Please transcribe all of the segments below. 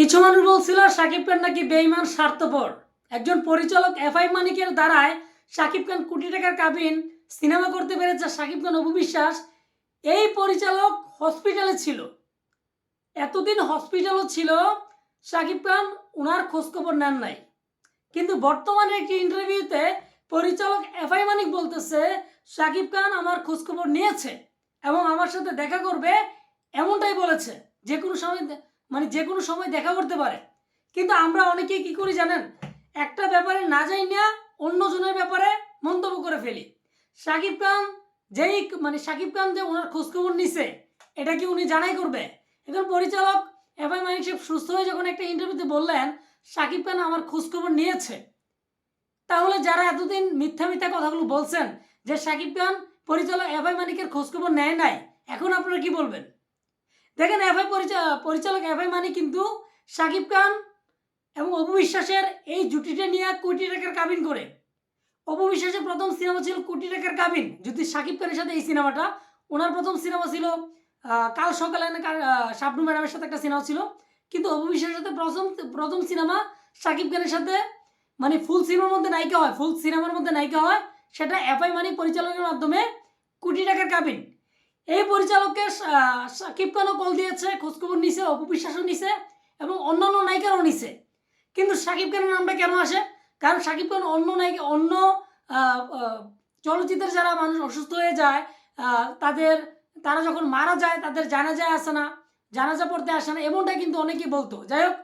কিছু মানুষ বলছিল সাকিব খান নাকি বেইমান স্বার্থপর। একজন পরিচালক এফআই মানিকের দ্বারায় সাকিব খান কোটি টাকার কাবিন সিনেমা করতে পেরেছে সাকিব খান অপবিশ্বাস এই পরিচালক হসপিটালে ছিল। এতদিন হসপিটালও ছিল, সাকিব খান ওনার খোঁজখবর নেন নাই। কিন্তু বর্তমানে একটি ইন্টারভিউতে পরিচালক এফআই মানিক বলতেছে, সাকিব খান আমার খোঁজখবর নিয়েছে এবং আমার সাথে দেখা করবে, এমনটাই বলেছে। যে কোনো সময় মানে যে কোনো সময় দেখা করতে পারে। কিন্তু আমরা অনেকেই কি করি জানেন? একটা ব্যাপারে না যাই না অন্যজনের ব্যাপারে মন্তব্য করে ফেলি। সাকিব খান যেই মানে সাকিব খান যে ওনার খোঁজখবর নিছে, এটা কি উনি জানাই করবে? এখন পরিচালক এফআই মানিক সাহেব সুস্থ হয়ে যখন একটা ইন্টারভিউতে বললেন, সাকিব খান আমার খোঁজখবর নিয়েছে। তাহলে যারা এতদিন মিথ্যা মিথ্যা কথাগুলো বলছেন যে সাকিব খান পরিচালক এফআই মানিকের খোঁজখবর নেয় নাই, এখন আপনারা কি বলবেন? দেখেন এফআই পরিচালক এফআই মানিক কিন্তু সাকিব খান এবং অপবিশ্বাসের এই জুটিটা নিয়ে কোটি টাকার কাবিন করে। অপবিশ্বাসের প্রথম সিনেমা ছিল কোটি টাকার কাবিন। যদি সাকিব খানের সাথে এই সিনেমাটা ওনার প্রথম সিনেমা ছিল কাল সকালে না কাল, আহ, ম্যাডামের সাথে একটা সিনেমা ছিল। কিন্তু অপবিশ্বাসের সাথে প্রথম প্রথম সিনেমা সাকিব খানের সাথে মানে ফুল সিনেমার মধ্যে নায়িকা হয় ফুল সিনেমার মধ্যে নায়িকা হয় সেটা এফআই মানি পরিচালকের মাধ্যমে কোটি টাকার কাবিন। এই পরিচালককে সাকিব খানও কল দিয়েছে, খোঁজখবর নিছে, অপবিশ্বাসও নিছে এবং অন্যান্য নায়িকারও নিছে। কিন্তু সাকিব খানের নামটা কেন আসে? কারণ সাকিব খান অন্য নায়িকা, অন্য চলচ্চিত্রের যারা মানুষ অসুস্থ হয়ে যায় তাদের, তারা যখন মারা যায়, তাদের জানাজায় আসে না, জানাজা পড়তে আসে না, এমনটা কিন্তু অনেকেই বলতো। যাই হোক,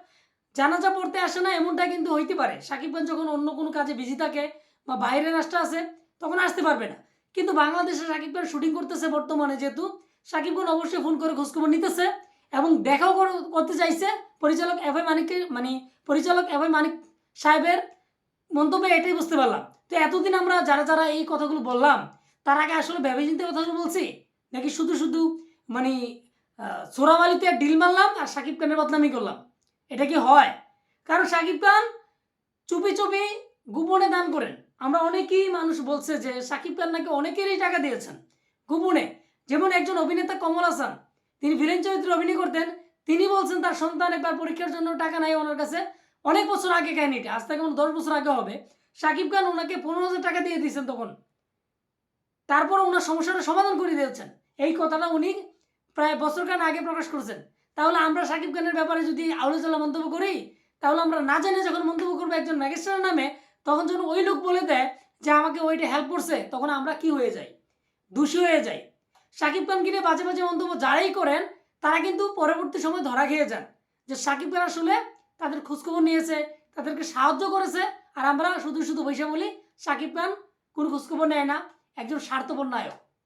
জানাজা পড়তে আসে না, এমনটা কিন্তু হইতে পারে। সাকিব খান যখন অন্য কোনো কাজে বিজি থাকে বা বাইরের রাষ্ট্র আছে, তখন আসতে পারবে না। কিন্তু বাংলাদেশে সাকিব খান শুটিং করতেছে বর্তমানে যেহেতু, সাকিব খান অবশ্যই ফোন করে খোঁজখবর নিতেছে এবং দেখাও করতে চাইছে। পরিচালক এফ আই মানিকের মানে পরিচালক এফ আই মানিক সাহেবের মন্তব্যে এটাই বুঝতে পারলাম। তো এতদিন আমরা যারা যারা এই কথাগুলো বললাম, তার আগে আসলে ভেবে চিন্তে কথাগুলো বলছি, নাকি শুধু শুধু মানে সোরাবালিতে ডিল মারলাম আর সাকিব খানের বদনামি করলাম? এটা কি হয়? কারণ সাকিব খান চুপি চুপি গোপনে দান করেন। আমরা অনেকেই মানুষ বলছে যে সাকিব খান নাকি অনেকেরই টাকা দিয়েছেন। গোপনে, যেমন একজন অভিনেতা কমল হাসান, তিনি ভিলেন চরিত্রে অভিনয় করতেন, তিনি বলছেন তার সন্তান একবার পরীক্ষার জন্য টাকা নাই ওনার কাছে। অনেক বছর আগে কাহিনীটা, আজ থেকে দশ বছর আগে হবে। সাকিব খান ওনাকে পনেরো হাজার টাকা দিয়ে দিয়েছেন তখন। তারপর ওনার সমস্যাটা সমাধান করে দিয়েছেন। এই কথাটা উনি প্রায় বছর বছরখান আগে প্রকাশ করেছেন। তাহলে আমরা সাকিব খানের ব্যাপারে যদি আলোচনা মন্তব্য করি, তাহলে আমরা না জেনে যখন মন্তব্য করব একজন ম্যাজিস্ট্রেটের নামে তখন যখন ওই লোক বলে দেয় যে আমাকে ওইটা হেল্প করছে, তখন আমরা কি হয়ে যাই? দোষী হয়ে যাই। সাকিব খান নিয়ে বাজে বাজে মন্তব্য যারাই করেন, তারা কিন্তু পরবর্তী সময় ধরা খেয়ে যান যে সাকিব খান আসলে তাদের খোঁজখবর নিয়েছে, তাদেরকে সাহায্য করেছে, আর আমরা শুধু শুধু বৈশাখ বলি, সাকিব খান কোনো খোঁজখবর নেয় না, একজন স্বার্থপর নায়ক।